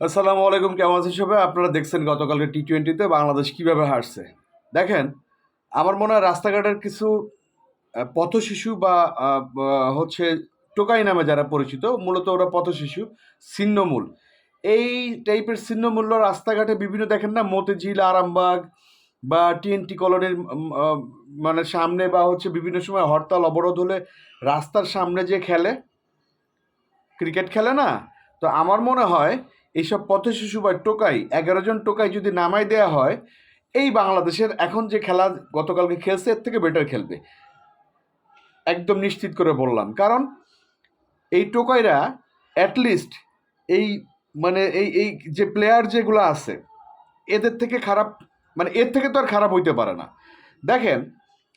আসসালামু আলাইকুম, কেমন আছেন সবাই? আপনারা দেখছেন গতকালকে টি টোয়েন্টিতে বাংলাদেশ কীভাবে হারছে। দেখেন, আমার মনে হয় রাস্তাঘাটের কিছু পথশিশু বা হচ্ছে টোকাই নামে যারা পরিচিত, মূলত ওরা পথশিশু, ছিন্নমূল। এই টাইপের ছিন্নমূল্য রাস্তাঘাটে বিভিন্ন, দেখেন না, মতিঝিল, আরামবাগ বা টিএনটি কলোনির মানে সামনে বা হচ্ছে বিভিন্ন সময় হরতাল, অবরোধ হলে রাস্তার সামনে যে খেলে, ক্রিকেট খেলে না? তো আমার মনে হয় এইসব পথ শিশু বা টোকাই, এগারো জন টোকাই যদি নামাই দেওয়া হয়, এই বাংলাদেশের এখন যে খেলা গতকালকে খেলছে, এর থেকে বেটার খেলবে। একদম নিশ্চিত করে বললাম। কারণ এই টোকাইরা অ্যাটলিস্ট এই মানে এই এই যে প্লেয়ার যেগুলো আছে, এদের থেকে খারাপ মানে এর থেকে তো আর খারাপ হইতে পারে না। দেখেন,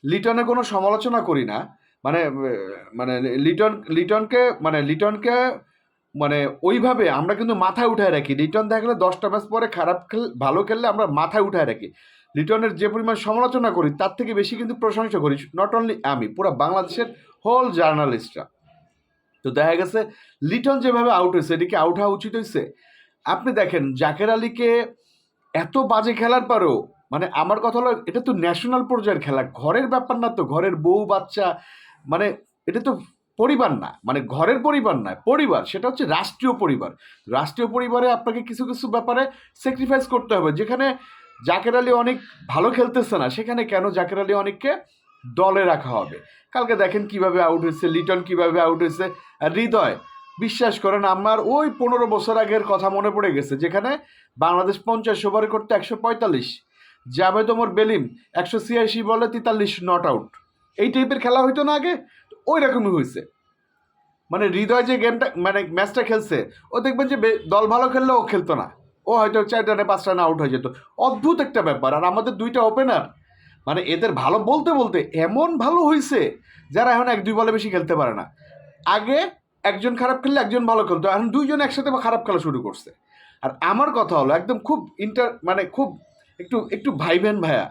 লিটনে কোনো সমালোচনা করি না। মানে মানে লিটন, লিটনকে মানে লিটনকে মানে ওইভাবে আমরা কিন্তু মাথায় উঠায় রাখি। লিটন দেখলে দশটা ম্যাচ পরে খারাপ খেল, ভালো খেললে আমরা মাথায় উঠায় রাখি। লিটনের যে পরিমাণ সমালোচনা করি, তার থেকে বেশি কিন্তু প্রশংসা করি। নট অনলি আমি, পুরো বাংলাদেশের হোল জার্নালিস্টরা তো দেখা গেছে লিটন যেভাবে আউট হয়েছে এদিকে আউট হওয়া উচিত হয়েছে? আপনি দেখেন, জাকের আলীকে এত বাজে খেলার পরেও মানে আমার কথা হলো, এটা তো ন্যাশনাল পর্যায়ের খেলা। ঘরের ব্যাপার না তো, ঘরের বউ বাচ্চা মানে এটা তো পরিবার না মানে ঘরের পরিবার না, পরিবার, সেটা হচ্ছে রাষ্ট্রীয় পরিবার। রাষ্ট্রীয় পরিবারে আপনাকে কিছু কিছু ব্যাপারে স্যাক্রিফাইস করতে হবে, যেখানে জাকের আলী অনেক ভালো খেলতেছে না, সেখানে কেন জাকের আলী অনেককে দলে রাখা হবে? কালকে দেখেন কীভাবে আউট হয়েছে, লিটন কীভাবে আউট হয়েছে হৃদয়, বিশ্বাস করেন আমার ওই পনেরো বছর আগের কথা মনে পড়ে গেছে, যেখানে বাংলাদেশ পঞ্চাশ ওভারে করতে একশো পঁয়তাল্লিশ জাভেদ ওমর বেলিম একশো ছিয়াশি বলে তেতাল্লিশ নট আউট এই টাইপের খেলা হইতো না আগে? ওই রকমই হয়েছে। মানে হৃদয় যে গেমটা মানে ম্যাচটা খেলছে, ও দেখবেন যে দল ভালো খেললে ও খেলতো না। ও হয়তো চার রানে পাঁচ রানে আউট হয়ে যেত। অদ্ভুত একটা ব্যাপার। আর আমাদের দুইটা ওপেনার মানে এদের ভালো বলতে বলতে এমন ভালো হয়েছে যারা এখন এক দুই বলে বেশি খেলতে পারে না। আগে একজন খারাপ খেললে একজন ভালো খেলতো, এখন দুইজন একসাথে খারাপ খেলা শুরু করছে। আর আমার কথা হলো, একদম খুব ইন্টার মানে খুব একটু একটু ভাইবেন ভাইয়া,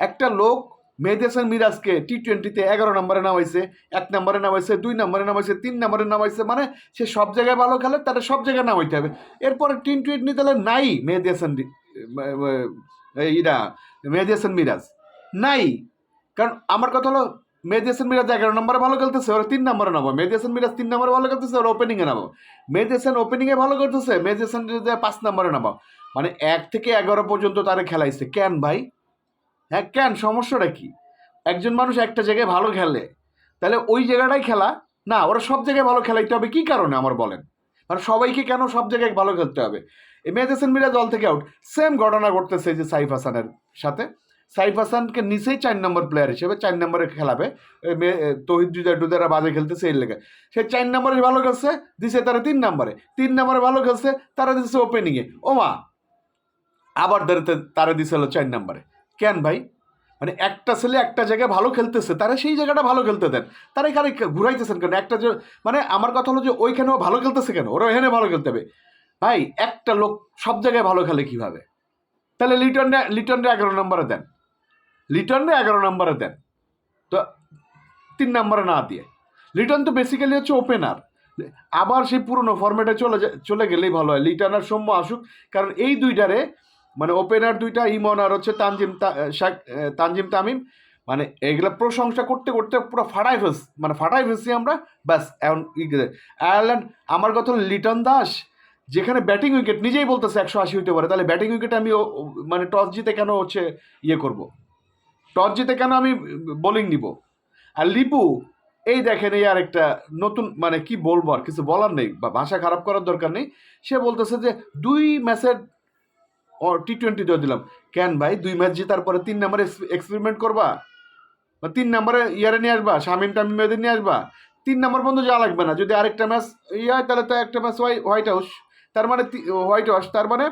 একটা লোক মেহেদি মিরাজকে টি টোয়েন্টিতে এগারো নম্বরে নামাইছে এক নম্বরে নামাইছে দুই নম্বরে নামাইছে তিন নম্বরে নামাইছে মানে সে সব জায়গায় ভালো খেলে তাহলে সব জায়গায় নামাইতে হবে। এরপরে টি টোয়েন্টি তাহলে নাই মেহেদি হাসান ইরা মেহেদি হাসান মিরাজ। নাই। কারণ আমার কথা হলো, মেহেদি হাসান মিরাজ এগারো নম্বরে ভালো খেলতেছে, ওরা তিন নম্বরে নামো মেহেদি হাসান মিরাজ তিন নম্বরে ভালো খেলতেছে, ওরা ওপেনিংয়ে নামো মেহেদি হাসান ওপেনিংয়ে ভালো করতেছে, মেহেদি হাসান পাঁচ নম্বরে নামাও মানে এক থেকে এগারো পর্যন্ত তারা খেলাইছে। কেন ভাই? হ্যাঁ কেন? সমস্যাটা কি? একজন মানুষ একটা জায়গায় ভালো খেলে, তাহলে ওই জায়গাটাই খেলা? না, ওরা সব জায়গায় ভালো খেলাইতে হবে, কি কারণে আমার বলেন? মানে সবাইকে কেন সব জায়গায় ভালো খেলতে হবে? মেহেদ হাসান মিরাজ দল থেকে আউট সেম ঘটনা ঘটতেছে যে সাইফ হাসানের সাথে। সাইফ হাসানকে নিচেই চার নম্বর প্লেয়ার হিসেবে চার নম্বরে খেলাবে তহিদ জুদার টুদারা বাজে খেলতেছে এই লেগে। সে চার নম্বরে ভালো খেলছে, দিছে তারা তিন নম্বরে তিন নম্বরে ভালো খেলছে, তারা দিচ্ছে ওপেনিংয়ে ও মা আবার তারা দিছে হলো চার নম্বরে কেন ভাই? মানে একটা ছেলে একটা জায়গায় ভালো খেলতেছে, তারা সেই জায়গাটা ভালো খেলতে দেন। তারা এখানে ঘুরাইতেছেন কেন? একটা যে মানে আমার কথা হলো যে ওইখানেও ভালো খেলতেছে কেন? ওরা এখানে ভালো খেলতে হবে। ভাই, একটা লোক সব জায়গায় ভালো খেলে কীভাবে? তাহলে লিটনরে লিটনরে এগারো নম্বরে দেন। লিটনরে এগারো নম্বরে দেন। তো তিন নম্বরে না দিয়ে। লিটন তো বেসিক্যালি হচ্ছে ওপেনার আবার সেই পুরনো ফর্মেটে চলে চলে গেলেই ভালো হয়। লিটন আর সৌম্য আসুক, কারণ এই দুইটারে মানে ওপেনার দুইটা, ইমন আর হচ্ছে তানজিম তানজিম তামিম মানে এগুলা প্রশংসা করতে করতে পুরো ফাটাই ফেলস মানে ফাটাই ফেলছি আমরা, ব্যাস, এখন। আয়ারল্যান্ড, আমার কথা লিটন দাস, যেখানে ব্যাটিং উইকেট নিজেই বলতেছে একশো আশি হইতে পারে, তাহলে ব্যাটিং উইকেট আমি মানে টস জিতে কেন হচ্ছে ইয়ে করব টস জিতে কেন আমি বোলিং নিব আর লিপু, এই দেখেন এই আর একটা নতুন মানে কি বলব আর কিছু বলার নেই, বা ভাষা খারাপ করার দরকার নেই, সে বলতেছে যে দুই ম্যাচের টি টোয়েন্টি দিয়ে দিলাম। কেন ভাই? দুই ম্যাচ জেতার পরে তিন নম্বরে এক্সপেরিমেন্ট করবা? বা তিন নম্বরে ইয়ারে নিয়ে আসবা, শামিম টামিম এদের নিয়ে আসবা? তিন নম্বর পর্যন্ত যাওয়া লাগবে না। যদি আরেকটা ম্যাচ ইয়ে হয়, তাহলে তো একটা ম্যাচ হোয়াই হোয়াইট হাউস তার মানে হোয়াইট হাউস তার মানে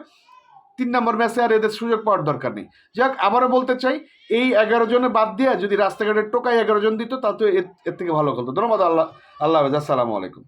তিন নম্বর ম্যাচে আর এদের সুযোগ পাওয়ার দরকার নেই। যাক, আবারও বলতে চাই, এই এগারো জনে বাদ দিয়ে যদি রাস্তাঘাটে টোকাই এগারো জন দিত তা তো এর থেকে ভালো খেলতো। ধন্যবাদ, আল্লাহ আল্লাহ হাফেজ। আসসালামু আলাইকুম।